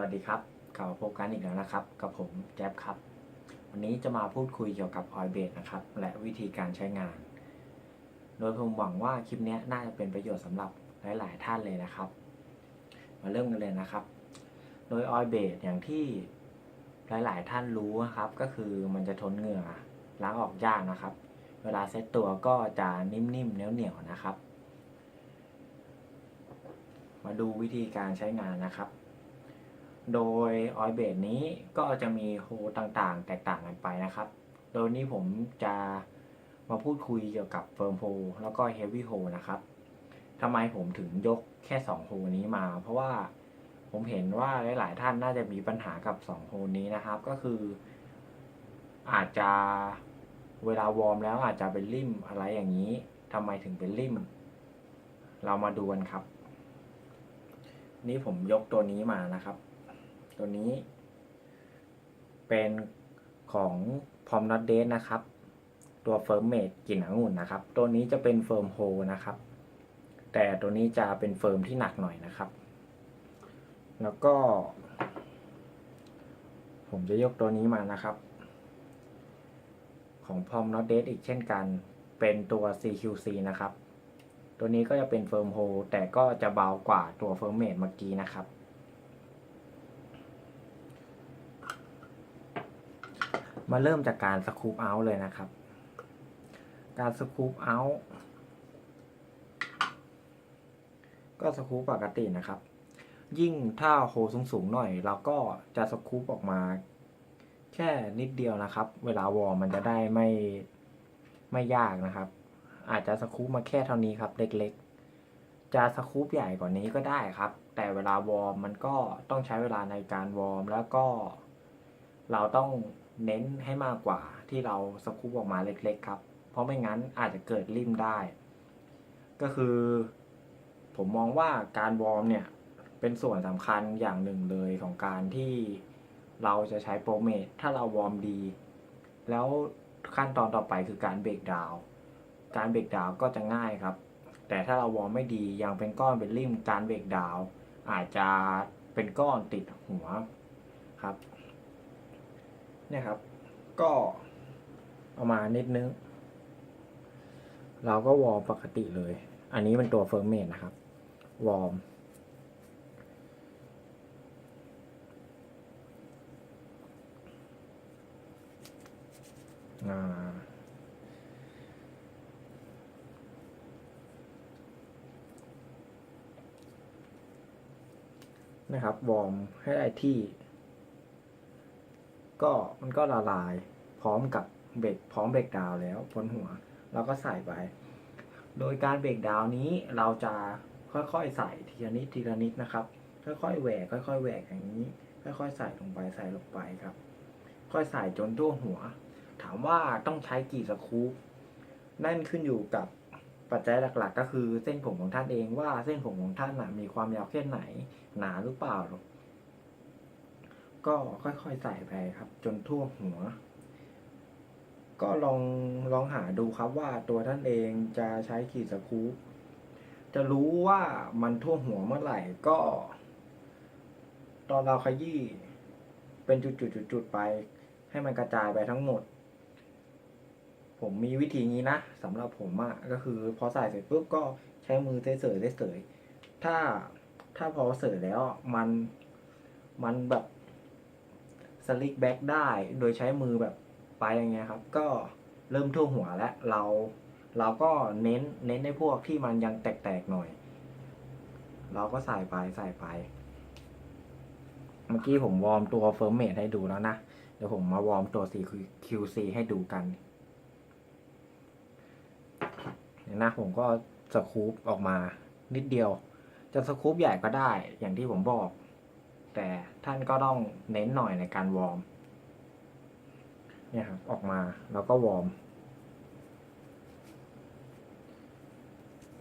วัสดีครับกลับมาพบกันอีกแล้วนะครับ กับผมแจ๊บครับ วันนี้จะมาพูดคุยเกี่ยวกับออยเบดนะครับ และวิธีการใช้งาน โดยผมหวังว่าคลิปนี้น่าจะเป็นประโยชน์สำหรับหลาย ๆ ท่านเลยนะครับ มาเริ่มกันเลยนะครับ โดยออยเบดอย่างที่หลาย ๆ ท่านรู้นะครับ ก็คือมันจะทนเหงื่อล้างออกยากนะครับ เวลาเซ็ตตัวก็จะนิ่ม ๆ เหนียว ๆ นะครับ มาดูวิธีการใช้งานนะครับ โดยออยเบดนี้ก็จะมีโฮต่างๆ แตกต่างกันไปนะครับ โดยนี้ผมจะมาพูดคุยเกี่ยวกับเฟิร์มโฮแล้วก็เฮฟวี่โฮนะครับทำไมผมถึงยกแค่2โฮนี้มา เพราะว่าผมเห็นว่าหลาย ๆ ท่านน่าจะมีปัญหากับ2โฮนี้นะครับ ก็คือ อาจจะเวลาวอร์มแล้วอาจจะเป็นริมอะไรอย่างนี้ทำไมถึงเป็นริม เรามาดูกันครับ นี่ผมยกตัวนี้มานะครับ ตัวนี้ เป็นของพอมนอตเดสนะครับ ตัวเฟิร์มเมดกลิ่นองุ่นนะครับ ตัวนี้จะเป็นเฟิร์มโฮนะครับ แต่ตัวนี้จะเป็นเฟิร์มที่หนักหน่อยนะครับ แล้วก็ ผมจะยกตัวนี้มานะครับ ของพอมนอตเดสอีกเช่นกัน เป็นตัว CQC นะครับ ตัวนี้ก็จะเป็นเฟิร์มโฮแต่ก็จะเบากว่าตัวเฟิร์มเมดเมื่อกี้นะครับ มาเริ่มจากการสคูปเอาท์เลยนะครับ การสคูปเอาท์ก็สคูปปกตินะครับ ยิ่งถ้าโฮสูงๆหน่อย เราก็จะสคูปออกมา แค่นิดเดียวนะครับ เวลาวอร์มมันจะได้ไม่ไม่ยากนะครับ อาจจะสคูปมาแค่เท่านี้ครับ เล็กๆ จะสคูปใหญ่กว่านี้ก็ได้ครับ แต่เวลาวอร์มมันก็ต้องใช้เวลาในการวอร์มแล้วก็ เราต้อง เน้นให้มากกว่าที่เราสคูปออกมาเล็กๆครับ เพราะไม่งั้นอาจจะเกิดริ่มได้ ก็คือ ผมมองว่าการวอร์มเนี่ย เป็นส่วนสำคัญอย่างหนึ่งเลยของการที่เราจะใช้โปรเมทถ้าเราวอร์มดี แล้วขั้นตอนต่อไปคือการเบรกดาวการเบรกดาวก็จะง่ายครับ แต่ถ้าเราวอร์มไม่ดียังเป็นก้อนเป็นริมการเบรกดาวอาจจะเป็นก้อนติดหัวครับ เนี่ยครับ ก็เอามานิดนึง เราก็วอร์มปกติเลย อันนี้เป็นตัวเฟิร์มเมนนะครับ วอร์มอ่านะครับวอร์มให้ได้ที่ ก็มันก็ละลายพร้อมกับเบรกพร้อมเบรกดาวแล้วบนหัว เราก็ใส่ไป โดยการเบรกดาวนี้เราจะค่อยๆใส่ทีละนิดทีละนิดนะครับ ค่อยๆแหวกค่อยๆแหวกอย่างนี้ ค่อยๆใส่ลงไปใส่ลงไปครับ ค่อยใส่จนทั่วหัว ถามว่าต้องใช้กี่สกู๊ปนั่นขึ้นอยู่กับปัจจัยหลักๆ ก็คือเส้นผมของท่านเองว่าเส้นผมของท่านมีความยาวแค่ไหนหนาหรือเปล่า ก็ค่อยๆใส่ไปครับ จนทั่วหัว ก็ลองลองหาดูครับว่าตัวท่านเองจะใช้กี่สกู๊ปจะรู้ว่ามันทั่วหัวเมื่อไหร่ก็ ตอนเราขยี้เป็นจุดๆๆๆไป ให้มันกระจายไปทั้งหมด ผมมีวิธีนี้นะสำหรับผมอะก็คือ พอใส่เสร็จปุ๊บก็ใช้มือเสยๆเสยๆถ้าถ้าพอเสยแล้วมันมันแบบ สลิกแบ็กได้โดยใช้มือแบบไปอย่างเงี้ยครับ ก็เริ่มทั่วหัวแล้วเราเราก็เน้นเน้นในพวกที่มันยังแตกๆหน่อย เราก็ใส่ไปใส่ไป เมื่อกี้ผมวอร์มตัวเฟิร์มเมดให้ดูแล้วนะ เดี๋ยวผมมาวอร์มตัว QC ให้ดูกันเนี่ยนะผมก็สคูปออกมานิดเดียว จะสคูปใหญ่ก็ได้อย่างที่ผมบอก แต่ท่านก็ต้องเน้นหน่อยในการวอร์มเนี่ยครับออกมาแล้วก็วอร์ม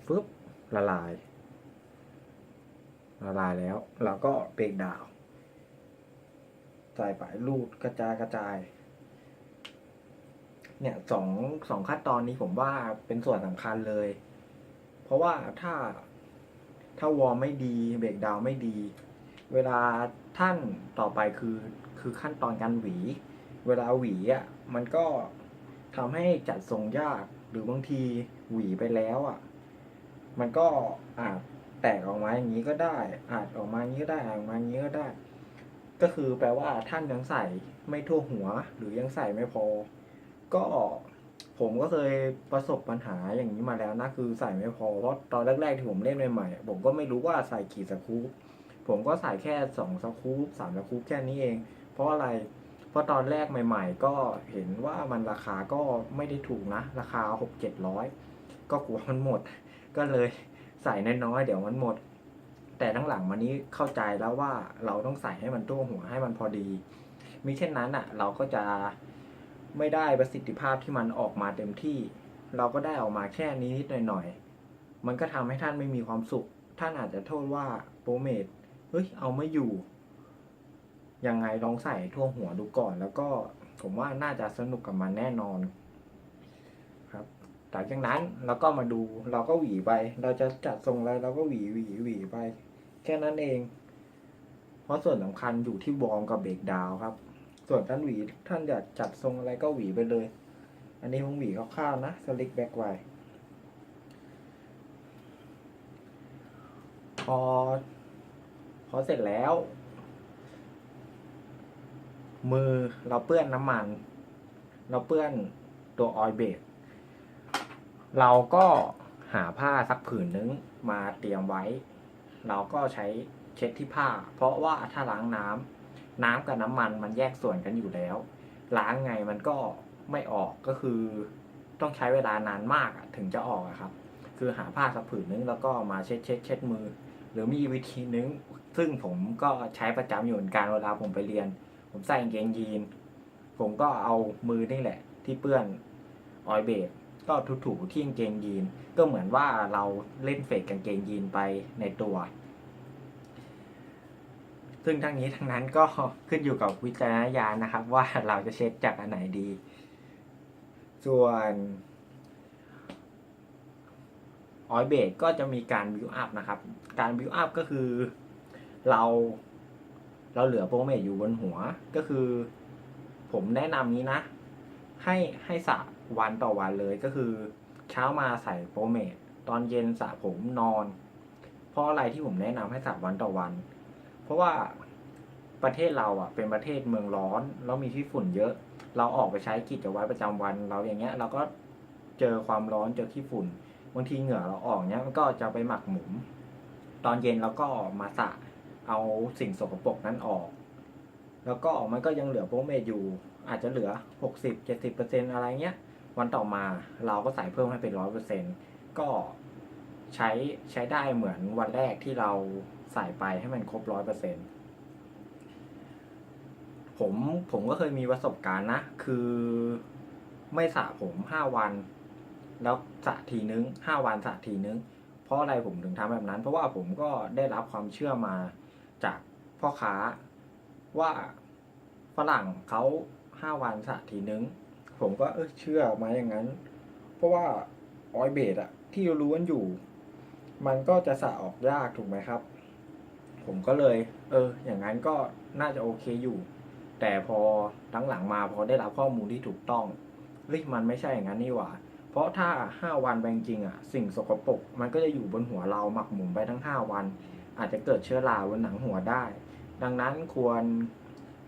ปุ๊บละลาย ละลายแล้วแล้วก็เบรกดาวใส่ไปรูดกระจายกระจาย เนี่ยสองสองขั้นตอนนี้ผมว่าเป็นส่วนสำคัญเลย เพราะว่าถ้าถ้าวอร์มไม่ดีเบรกดาวไม่ดี เวลาท่านต่อไปคือคือขั้นตอนการหวี เวลาหวีอะมันก็ทำให้จัดทรงยากหรือบางทีหวีไปแล้วอะ มันก็อาจแตกออกมาอย่างนี้ก็ได้ อาจออกมาอย่างนี้ก็ได้อาจออกมาอย่างนี้ก็ได้ ก็คือแปลว่าท่านยังใส่ไม่ทั่วหัว หรือยังใส่ไม่พอ ก็ผมก็เคยประสบปัญหาอย่างนี้มาแล้วนะคือใส่ไม่พอเพราะตอนแรกๆที่ผมเล่นใหม่ๆผมก็ไม่รู้ว่าใส่กี่สกู๊ป ผมก็ใส่แค่สองสกู๊ปสามสกู๊ปแค่นี้เอง เพราะอะไร เพราะตอนแรกใหม่ ๆ ก็เห็นว่ามันราคาก็ไม่ได้ถูกนะ ราคาหกเจ็ดร้อยก็กลัวมันหมด ก็เลยใส่น้อยๆเดี๋ยวมันหมด แต่ทั้งหลังมานี้เข้าใจแล้วว่าเราต้องใส่ให้มันทั่วหัวให้มันพอดีมิเช่นนั้นอะ เราก็จะไม่ได้ประสิทธิภาพที่มันออกมาเต็มที่ เราก็ได้ออกมาแค่นี้นิดหน่อยๆมันก็ทำให้ท่านไม่มีความสุข ท่านอาจจะโทษว่าโปรเมด ฮ้ย เอาไม่อยู่ ยังไงลองใส่ทั่วหัวดูก่อน แล้วก็ผมว่าน่าจะสนุกกับมันแน่นอน ครับหลังจากนั้นเราก็มาดูเราก็หวีไป เราจะจัดทรงอะไรเราก็หวีหวีหวีไป แค่นั้นเอง เพราะส่วนสำคัญอยู่ที่วอร์มกับเบรกดาวครับ ส่วนท่านหวีท่านอยากจัดทรงอะไรก็หวีไปเลย อันนี้ผมหวีคร่าวๆนะสลิกแบ็กไวพอ อเสร็จแล้ว มือเราเปื้อนน้ำมัน เราเปื้อนตัวออยเบสเราก็หาผ้าสักผืนนึงมาเตรียมไว้ เราก็ใช้เช็ดที่ผ้า เพราะว่าถ้าล้างน้ำน้ำกับน้ำมันมันแยกส่วนกันอยู่แล้ว ล้างไงมันก็ไม่ออกก็คือต้องใช้เวลานานมากถึงจะออกครับ คือหาผ้าสักผืนนึงแล้วก็มาเช็ดเช็ดเช็ดมือ หรือมีวิธีนึง ซึ่งผมก็ใช้ประจำอยู่เหมือนกันเวลาผมไปเรียน ผมใส่กางเกงยีน ผมก็เอามือนี่แหละ ที่เปื้อนออยเบสก็ถูๆที่กางเกงยีน ก็เหมือนว่าเราเล่นเฟกกางเกงยีนไปในตัว ซึ่งทั้งนี้ทั้งนั้นก็ขึ้นอยู่กับวิจารณญาณนะครับ ว่าเราจะเช็ดจากอันไหนดี ส่วนออยเบสก็จะมีการบิวอัพนะครับ การบิวอัพก็คือ เรา เราเหลือโปรเมทอยู่บนหัว ก็คือ ผมแนะนำนี้นะ ให้ให้สระวันต่อวันเลยก็คือ เช้ามาใส่โปรเมทตอนเย็นสระผมนอน เพราะอะไรที่ผมแนะนำให้สระวันต่อวัน เพราะว่าประเทศเราอะเป็นประเทศเมืองร้อนแล้วมีที่ฝุ่นเยอะ เราออกไปใช้กิจวัตรประจำวัน เราอย่างเงี้ย เราก็เจอความร้อนเจอที่ฝุ่นบางทีเหงื่อเราออกเนี้ยมันก็จะไปหมักหมมตอนเย็นเราก็มาสระ เอาสิ่งสกปรกนั้นออก แล้วก็มันก็ยังเหลือโปรเมทอยู่ อาจจะเหลือ 60 70%อะไรเงี้ย วันต่อมาเราก็ใส่เพิ่มให้เป็น 100%ก็ใช้ใช้ได้เหมือนวันแรกที่เราใส่ไปให้มันครบ 100%ผมผมก็เคยมีประสบการณ์นะ คือไม่สระผม 5 วัน แล้วสระทีนึง 5 วันสระทีนึงเพราะอะไรผมถึงทำแบบนั้น เพราะว่าผมก็ได้รับความเชื่อมา จากพ่อค้าว่าฝรั่งเขาห้าวันสะทีนึง ผมก็เออเชื่อมาอย่างนั้น เพราะว่าออยเบดอะที่รู้กันอยู่ มันก็จะสะออกยากถูกไหมครับ ผมก็เลย เออ อย่างนั้นก็น่าจะโอเคอยู่ แต่พอทั้งหลังมาพอได้รับข้อมูลที่ถูกต้องเฮ้ยมันไม่ใช่อย่างนั้นนี่หว่า เพราะถ้าห้าวันไปจริงๆอะสิ่งสกปรกมันก็จะอยู่บนหัวเราหมักหมมไปทั้งห้าวัน อาจจะเกิดเชื้อราบนหนังหัวได้ ดังนั้นควร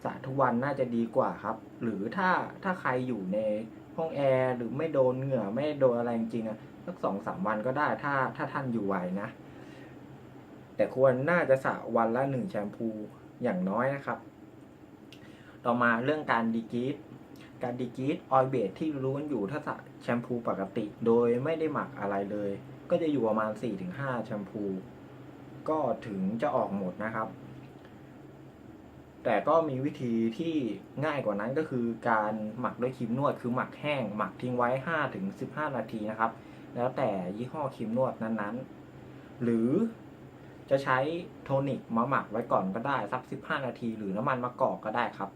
สระทุกวันน่าจะดีกว่าครับ หรือถ้าถ้าใครอยู่ในห้องแอร์หรือไม่โดนเหงื่อไม่โดนอะไรจริงๆอะสักสองสามวันก็ได้ถ้าถ้าท่านอยู่ไหวนะ แต่ควรน่าจะสระวันละหนึ่งแชมพูอย่างน้อยนะครับ ต่อมาเรื่องการดีกรีดการดีกรีดออยเบสที่รู้กันอยู่ถ้าสระแชมพูปกติ โดยไม่ได้หมักอะไรเลย ก็จะอยู่ประมาณ 4-5 แชมพู ก็ถึงจะออกหมดนะครับ แต่ก็มีวิธีที่ง่ายกว่านั้นก็คือการหมักด้วยครีมนวด คือหมักแห้ง หมักทิ้งไว้ 5-15 นาทีนะครับ แล้วแต่ยี่ห้อครีมนวดนั้นๆ หรือจะใช้โทนิกมาหมักไว้ก่อนก็ได้สัก 15 นาที หรือน้ำมันมะกอกก็ได้ครับ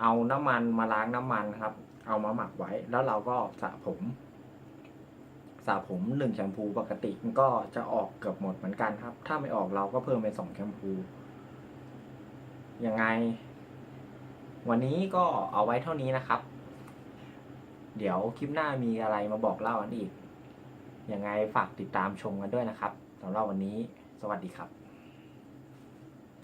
เอาน้ำมันมาล้างน้ำมันครับ เอามาหมักไว้แล้วเราก็สระผม สระผมหนึ่งแชมพูปกติมันก็จะออกเกือบหมดเหมือนกันครับ ถ้าไม่ออกเราก็เพิ่มเป็นสองแชมพูยังไง วันนี้ก็เอาไว้เท่านี้นะครับ เดี๋ยวคลิปหน้ามีอะไรมาบอกเล่ากันอีกยังไงฝากติดตามชมกันด้วยนะครับสำหรับวันนี้ สวัสดีครับ